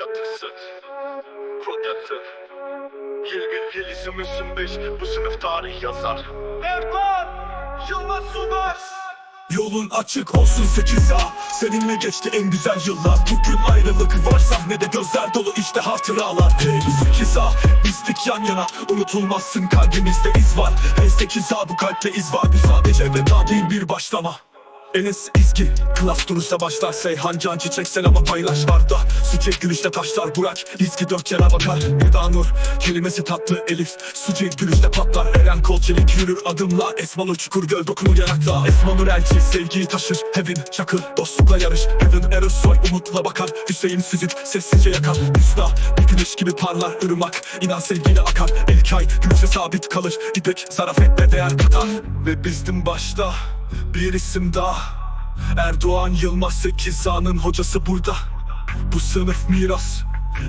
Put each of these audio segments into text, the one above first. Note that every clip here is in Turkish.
Yatıksın Protektör. Yılgın Yelizim üstün beş. Bu sınıf tarih yazar. Erdoğan Yılmaz Sunar Yolun açık olsun 8A Seninle geçti en güzel yıllar. Bugün ayrılık var sahnede gözler dolu işte hatıralar. Hey 8A bizdik yan yana. Unutulmazsın kalbimizde iz var. Hey 8A bu kalpte iz var. Bu sadece veda değil bir başlama Enes İzgi Klas duruşta başlar. Seyhan Can Çiçek selamı paylaş. Arda Suçe gülüşte taşlar. Burak İzgi dört yana bakar. Eda Nur Kelimesi tatlı Elif. Suçe gülüşte patlar. Eren kol çelik yürür adımla. Esmalı çukur göl dokunur yanakta Esma Nur elçi sevgiyi taşır. Heaven çakır. Dostlukla yarış. Heaven Ersoy umutla bakar. Hüseyin Süzük sessizce yakar. Usta bir güneş gibi parlar. Irmak İnan sevgiyle akar. Elkay gülüşe sabit kalır. İpek zarafetle değer katar. Ve bizdim başta bir isim daha. Erdoğan Yılmaz Sekizan'ın hocası burada. Bu sınıf miras.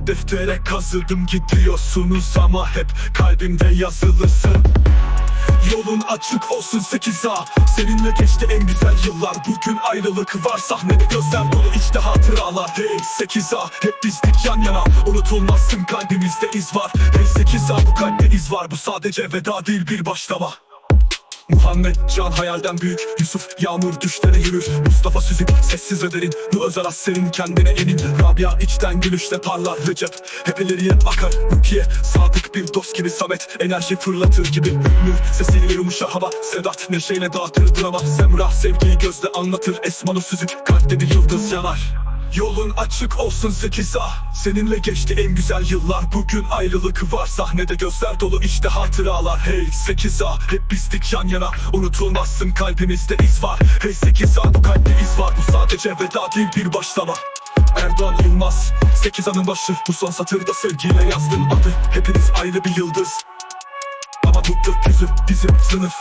Deftere kazıdım gidiyorsunuz ama hep kalbimde yazılısın Yolun açık olsun 8A Seninle geçti en güzel yıllar. Bugün ayrılık var sahnede gözler dolu işte hatıralar. Hey 8A hep bizdik yan yana. Unutulmazsın kalbimizde iz var. Hey 8A bu kalpte iz var. Bu sadece veda değil bir başlama Muhammed Can hayalden büyük Yusuf Yağmur düşlere yürür. Mustafa Süzük sessiz ve derin Bu özel az senin kendine enin Rabia içten gülüşle parlar Recep hep ileriye bakar. Rukiye sadık bir dost gibi Samet Enerji fırlatır gibi. Ünlü sesiyle yumuşar hava Sedat neşeyle dağıtır drama. Semrah sevgiyi gözle anlatır Esmanı Süzük kalpte bir yıldız yanar Yolun açık olsun 8A Seninle geçti en güzel yıllar. Bugün ayrılık var. Sahnede gözler dolu işte hatıralar. Hey 8A hep bizdik yan yana. Unutulmazsın kalbimizde iz var. Hey 8A bu kalpte iz var. Bu sadece veda değil bir başlama. Erdoğan Yılmaz 8A'nın başı. Bu son satırda sevgiyle yazdım adı. Hepiniz ayrı bir yıldız. Ama bu gökyüzü bizim sınıf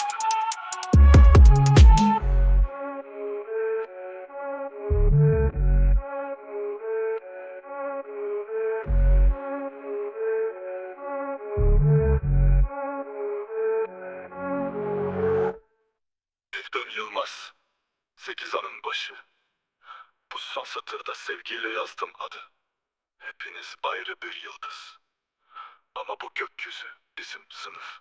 Yılmaz. Sekiz anın başı. Bu son satırda sevgiyle yazdım adı. Hepiniz ayrı bir yıldız. Ama bu gökyüzü bizim sınıf